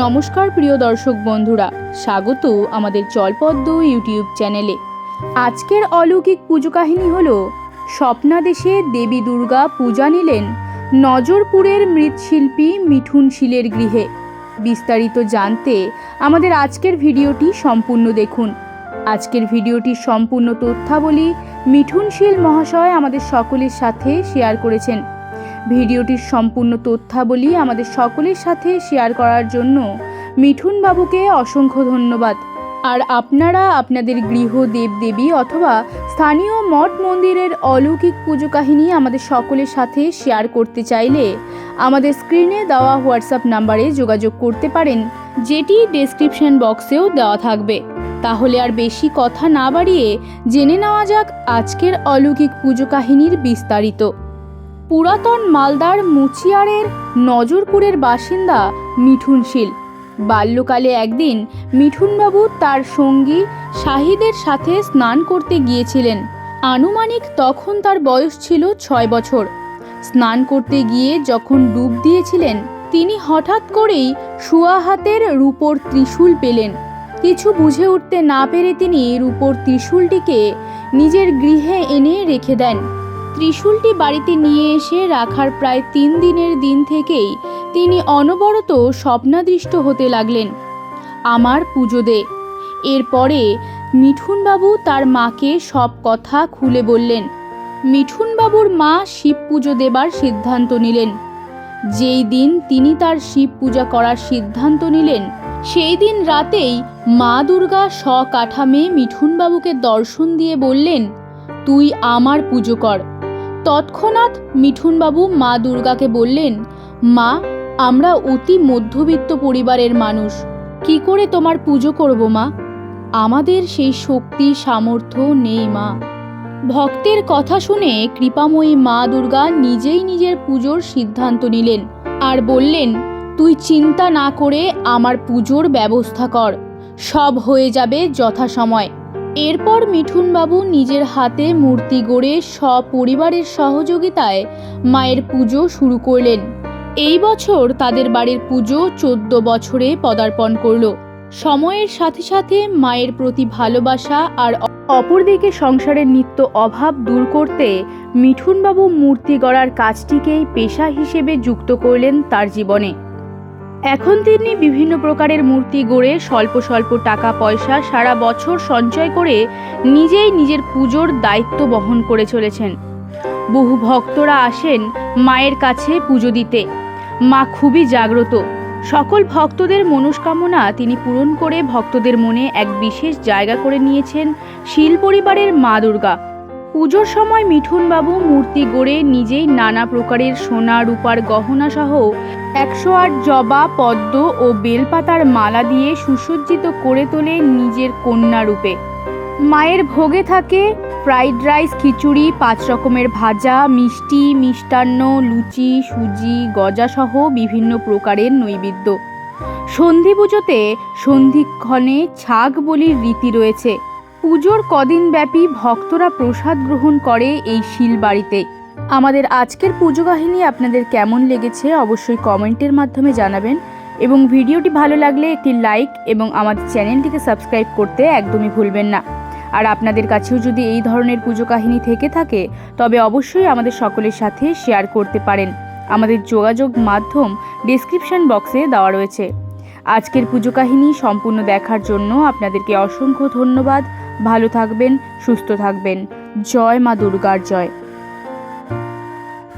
নমস্কার প্রিয় দর্শক বন্ধুরা, স্বাগত আমাদের জলপদ্ম ইউটিউব চ্যানেলে। আজকের অলৌকিক পুজো কাহিনী হল স্বপ্নাদেশে দেবী দুর্গা পূজা নিলেন নজরপুরের মৃৎশিল্পী মিঠুন শীলের গৃহে। বিস্তারিত জানতে আমাদের আজকের ভিডিওটি সম্পূর্ণ দেখুন। আজকের ভিডিওটির সম্পূর্ণ তথ্যাবলী মিঠুন শীল মহাশয় আমাদের সকলের সাথে শেয়ার করেছেন। ভিডিওটির সম্পূর্ণ তথ্যাবলী আমাদের সকলের সাথে শেয়ার করার জন্য মিঠুন বাবুকে অসংখ্য ধন্যবাদ। আর আপনারা আপনাদের গৃহ দেবদেবী অথবা স্থানীয় মঠ মন্দিরের অলৌকিক পুজো কাহিনী আমাদের সকলের সাথে শেয়ার করতে চাইলে আমাদের স্ক্রিনে দেওয়া হোয়াটসঅ্যাপ নাম্বারে যোগাযোগ করতে পারেন, যেটি ডেসক্রিপশন বক্সেও দেওয়া থাকবে। তাহলে আর বেশি কথা না বাড়িয়ে জেনে নেওয়া যাক আজকের অলৌকিক পুজো কাহিনীর বিস্তারিত। পুরাতন মালদার মুচিয়ারের নজরপুরের বাসিন্দা মিঠুন শীল। বাল্যকালে একদিন মিঠুনবাবু তার সঙ্গী শাহিদের সাথে স্নান করতে গিয়েছিলেন। আনুমানিক তখন তার বয়স ছিল ছয় বছর। স্নান করতে গিয়ে যখন ডুব দিয়েছিলেন, তিনি হঠাৎ করেই শুয়া হাতের রূপোর ত্রিশূল পেলেন। কিছু বুঝে উঠতে না পেরে তিনি রূপোর ত্রিশূলটিকে নিজের গৃহে এনে রেখে দেন। ত্রিশূলটি বাড়িতে নিয়ে এসে রাখার প্রায় তিন দিনের দিন থেকেই তিনি অনবরত স্বপ্নাদৃষ্ট হতে লাগলেন। আমার পুজো দে। এরপরে মিঠুনবাবু তার মাকে সব কথা খুলে বললেন। মিঠুনবাবুর মা শিব পুজো দেবার সিদ্ধান্ত নিলেন। যেই দিন তিনি তার শিব পূজা করার সিদ্ধান্ত নিলেন, সেই দিন রাতেই মা দুর্গা স্বকাঠামে মিঠুনবাবুকে দর্শন দিয়ে বললেন, তুই আমার পুজো কর। তৎক্ষণাৎ মিঠুনবাবু মা দুর্গাকে বললেন, মা, আমরা অতি মধ্যবিত্ত পরিবারের মানুষ, কি করে তোমার পুজো করব মা? আমাদের সেই শক্তি, সামর্থ্য নেই মা। ভক্তের কথা শুনে কৃপাময়ী মা দুর্গা নিজেই নিজের পুজোর সিদ্ধান্ত নিলেন আর বললেন, তুই চিন্তা না করে আমার পুজোর ব্যবস্থা কর, সব হয়ে যাবে যথাসময়। এরপর মিঠুনবাবু নিজের হাতে মূর্তি গড়ে সপরিবারের সহযোগিতায় মায়ের পুজো শুরু করলেন। এই বছর তাদের বাড়ির পুজো চোদ্দ বছরে পদার্পণ করল। সময়ের সাথে সাথে মায়ের প্রতি ভালোবাসা আর অপরদিকে সংসারের নিত্য অভাব দূর করতে মিঠুনবাবু মূর্তি গড়ার কাজটিকেই পেশা হিসেবে যুক্ত করলেন তার জীবনে। এখন তিনি বিভিন্ন প্রকারের মূর্তি গড়ে স্বল্প স্বল্প টাকা, পয়সা, সারা বছর সঞ্চয় করে নিজেই নিজের পুজোর দায়িত্ব বহন করে চলেছেন। বহু ভক্তরা আসেন মায়ের কাছে পুজো দিতে। মা খুবই জাগ্রত। সকল ভক্তদের মনস্কামনা তিনি পূরণ করে ভক্তদের মনে এক বিশেষ জায়গা করে নিয়েছেন শিল পরিবারের মা দুর্গা। পুজোর সময় মিঠুনবাবু মূর্তি গড়ে নিজেই নানা প্রকারের সোনা, রূপার গহনা সহ একশো আট জবা, পদ্ম ও বেলপাতার মালা দিয়ে সুসজ্জিত করে তোলে নিজের কন্যা রূপে। মায়ের ভোগে থাকে ফ্রাইড রাইস, খিচুড়ি, পাঁচ রকমের ভাজা, মিষ্টি, মিষ্টান্ন, লুচি, সুজি গজাসহ বিভিন্ন প্রকারের নৈবেদ্য। সন্ধি পুজোতে সন্ধিক্ষণে ছাগ বলির রীতি রয়েছে। পুজোর কদিন ব্যাপী ভক্তরা প্রসাদ গ্রহণ করে এই শিল বাড়িতে। আমাদের আজকের পুজো কাহিনী আপনাদের কেমন লেগেছে অবশ্যই কমেন্টের মাধ্যমে জানাবেন এবং ভিডিওটি ভালো লাগলে একটি লাইক এবং আমাদের চ্যানেলটিকে সাবস্ক্রাইব করতে একদমই ভুলবেন না। আর আপনাদের কাছেও যদি এই ধরনের পুজো কাহিনী থেকে থাকে, তবে অবশ্যই আমাদের সকলের সাথে শেয়ার করতে পারেন। আমাদের যোগাযোগ মাধ্যম ডিসক্রিপশন বক্সে দেওয়া রয়েছে। আজকের পুজো কাহিনী সম্পূর্ণ দেখার জন্য আপনাদেরকে অসংখ্য ধন্যবাদ। ভালো থাকবেন সুস্থ থাকবেন। জয় মা দুর্গার জয়।